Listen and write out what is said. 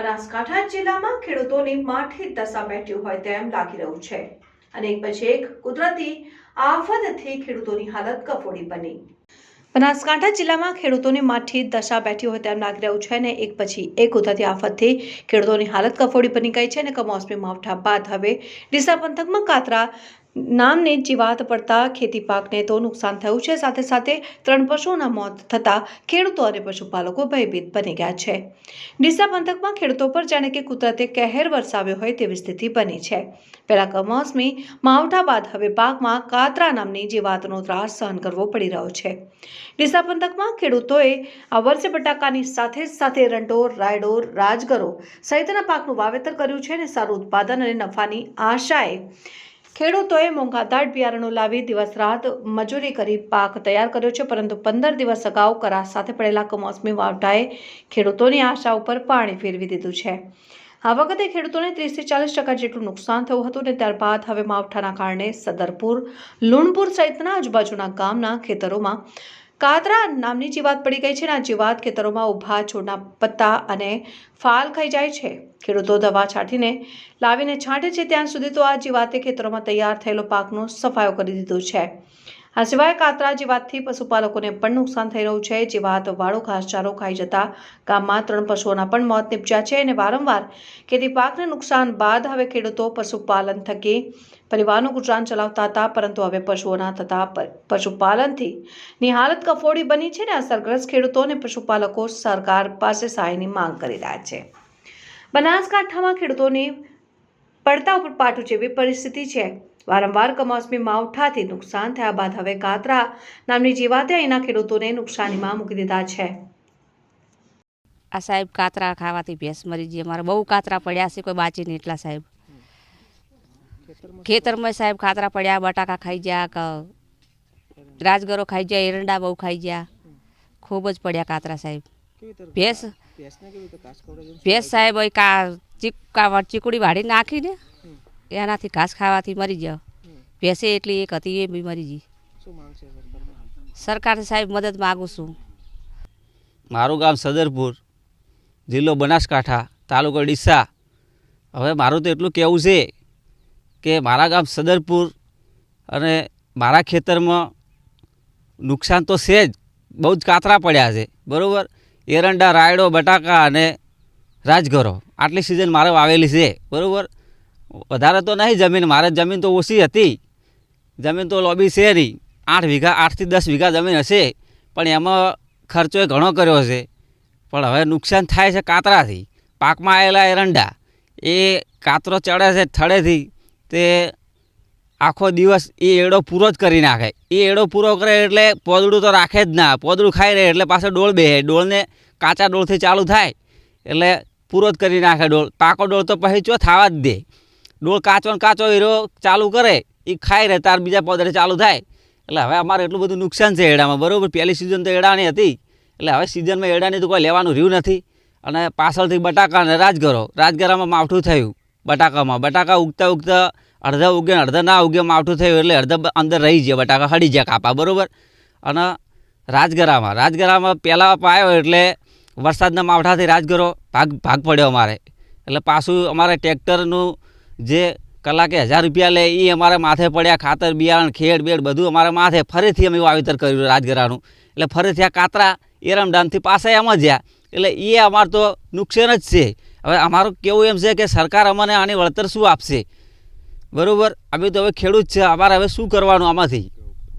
બનાસકાંઠા જિલ્લામાં ખેડૂતોની માઠી દશા બેઠી હોય તેમ લાગી રહ્યું છે. અને એક પછી એક કુદરતી આફતથી ખેડૂતોની હાલત કફોડી બની. બનાસકાંઠા જિલ્લામાં ખેડૂતોની માઠી દશા બેઠી હોય તેમ લાગી રહ્યું છે અને એક પછી એક કુદરતી આફતથી ખેડૂતોની હાલત કફોડી બની ગઈ છે અને કમોસમી માવઠા બાદ હવે ડીસા પંથકમાં કાતરા નામની જીવાત પડતા ખેતી પાકને તો નુકસાન થયું છે. સાથે સાથે ત્રણ પશુઓના મોત થતાં ખેડૂતો અને પશુપાલકો ભયભીત બની ગયા છે. ડીસા પંથકમાં ખેડૂતો પર જાણે કે કુદરતે કહેર વરસાવ્યો હોય તેવી સ્થિતિ બની છે. પહેલા કમોસમી, માવઠા બાદ હવે પાકમાં કાતરા નામની જીવાતનો ત્રાસ સહન કરવો પડી રહ્યો છે. ડીસા પંથકમાં ખેડૂતોએ આ વર્ષે બટાકાની સાથે સાથે રંડોર રાયડોર રાજગરો સહિતના પાકનું વાવેતર કર્યું છે અને સારું ઉત્પાદન અને નફાની આશાએ ખેડૂતોએ મોંઘાદાટ બિયારણો લાવી દિવસ રાત મજૂરી કરી પાક તૈયાર કર્યો છે, પરંતુ પંદર દિવસ અગાઉ કરા સાથે પડેલા કમોસમી વાવટાએ ખેડૂતોની આશા ઉપર પાણી ફેરવી દીધું છે. આ વખતે ખેડૂતોને ત્રીસથી ચાલીસ ટકા જેટલું નુકસાન થયું હતું અને ત્યારબાદ હવે માવઠાના કારણે સદરપુર, લુણપુર સહિતના આજુબાજુના ગામના ખેતરોમાં કાતરા નામની જીવાત પડી ગઈ છે અને આ જીવાત ખેતરોમાં ઊભા છોડના પત્તા અને ફાલ ખાઈ જાય છે, ખેડૂતો દવા છાંટીને લાવીને છાંટે છે, ત્યાં સુધી તો આ જીવાતે ખેતરોમાં તૈયાર થયેલો પાકનો સફાયો કરી દીધો છે. આ સિવાય કાતરા જીવાતથી પશુપાલકોને પણ નુકસાન થઈ રહ્યું છે. જીવાત વાળો ઘાસચારો ખાઈ જતા ગામમાં ત્રણ પશુઓના પણ મોત નીપજ્યા છે અને વારંવાર ખેતી પાકને નુકસાન બાદ હવે ખેડૂતો પશુપાલન થકી પરિવારનું ગુજરાન ચલાવતા હતા, પરંતુ હવે પશુઓના પ- પશુપાલનથી ની હાલત કફોડી બની છે ને અસરગ્રસ્ત ખેડૂતો અને પશુપાલકો સરકાર પાસે સહાયની માંગ કરી રહ્યા છે. બનાસકાંઠામાં ખેડૂતોની પડતા ઉપર પાટું જેવી પરિસ્થિતિ છે. વારંવાર કમોસમી માવઠાથી નુકસાન થયા બાદ હવે કાતરા નામની જીવાતે અહીંના ખેડૂતોને નુકસાનીમાં મૂકી દીધા છે. આ સાહેબ કાતરા ખાવાથી ભેંસ મરી જઈએ મારે બહુ કાતરા પડ્યા છે કોઈ બાચી નહીં એટલા સાહેબ. ખેતરમાં સાહેબ કાતરા પડ્યા બટાકા ખાઈ ગયા ક રાજગરો ખાઈ ગયા એરંડા બહુ ખાઈ ગયા. ખૂબ જ પડ્યા કાતરા સાહેબ. ભેંસ ભેંસ સાહેબ ચીકુડી વાળી નાખીને એનાથી ઘાસ ખાવાથી મરી ગયો ભેંસે એટલી એક હતી એ બી મરી ગઈ. સરકાર સાહેબ મદદ માગું છું. મારું ગામ સદરપુર જિલ્લો બનાસકાંઠા તાલુકો ડીસા. હવે મારું તો એટલું કહેવું છે કે મારા ગામ સદરપુર અને મારા ખેતરમાં નુકસાન તો છે જ. બહુ જ કાતરા પડ્યા છે. બરાબર? એરંડા રાયડો બટાકા અને રાજગરો. આટલી સિઝન મારે વાવેલી છે. બરાબર? વધારે તો નહીં, જમીન, મારે જમીન તો ઓછી હતી. જમીન તો લોબી નહીં. આઠ વીઘા, આઠથી દસ વીઘા જમીન હશે, પણ એમાં ખર્ચો ઘણો કર્યો છે પણ હવે નુકસાન થાય છે કાતરાથી. પાકમાં આવેલા એરંડા, એ કાતરો ચડે છે થડેથી તે આખો દિવસ એ એડો પૂરો જ કરી નાખે. એ એડો પૂરો કરે એટલે પોદડું તો રાખે જ ના. પોદડું ખાઈ રહે એટલે પાછો ડોળ બેહે. ડોળને કાચા ડોળથી ચાલુ થાય, એટલે પૂરો જ કરી નાખે ડોળ. પાકો ડોળ તો પછી ચો થવા જ દે. ડોળ કાચો ને કાચો હીરો ચાલુ કરે એ ખાઈ રહે, તાર બીજા પોદરે ચાલુ થાય. એટલે હવે અમારે એટલું બધું નુકસાન છે એડામાં, બરાબર? પહેલી સિઝન તો એડાની હતી. એટલે હવે સિઝનમાં એડાની તો કોઈ લેવાનું રહ્યું નથી. અને પાછળથી બટાકા અને રાજગરો, રાજગરામાં માવઠું થયું બટાકામાં. બટાકા ઉગતા ઉગતા અડધા ઉગે અડધા ના ઉગે માવઠું થયું એટલે અડધા અંદર રહી ગયા બટાકા, હળી ગયા કાપા, બરાબર? અને રાજગરામાં રાજગરામાં પહેલાં પાયો એટલે વરસાદના માવઠાથી રાજગરો ભાગ ભાગ પડ્યો અમારે. એટલે પાછું અમારે ટ્રેક્ટરનું જે કલાકે હજાર રૂપિયા લે એ અમારે માથે પડ્યા, ખાતર, બિયારણ, ખેડ, બેડ બધું અમારે માથે ફરીથી અમે વાવેતર કર્યું રાજગરાનું એટલે ફરીથી આ કાતરા એરમડાનથી પાછા એમ જ જ્યાં એટલે એ અમારે તો નુકસાન જ છે. હવે અમારું કેવું એમ છે કે સરકાર અમને આની વળતર શું આપશે? બરાબર? અમે તો હવે ખેડૂત છે, અમારે હવે શું કરવાનું આમાંથી?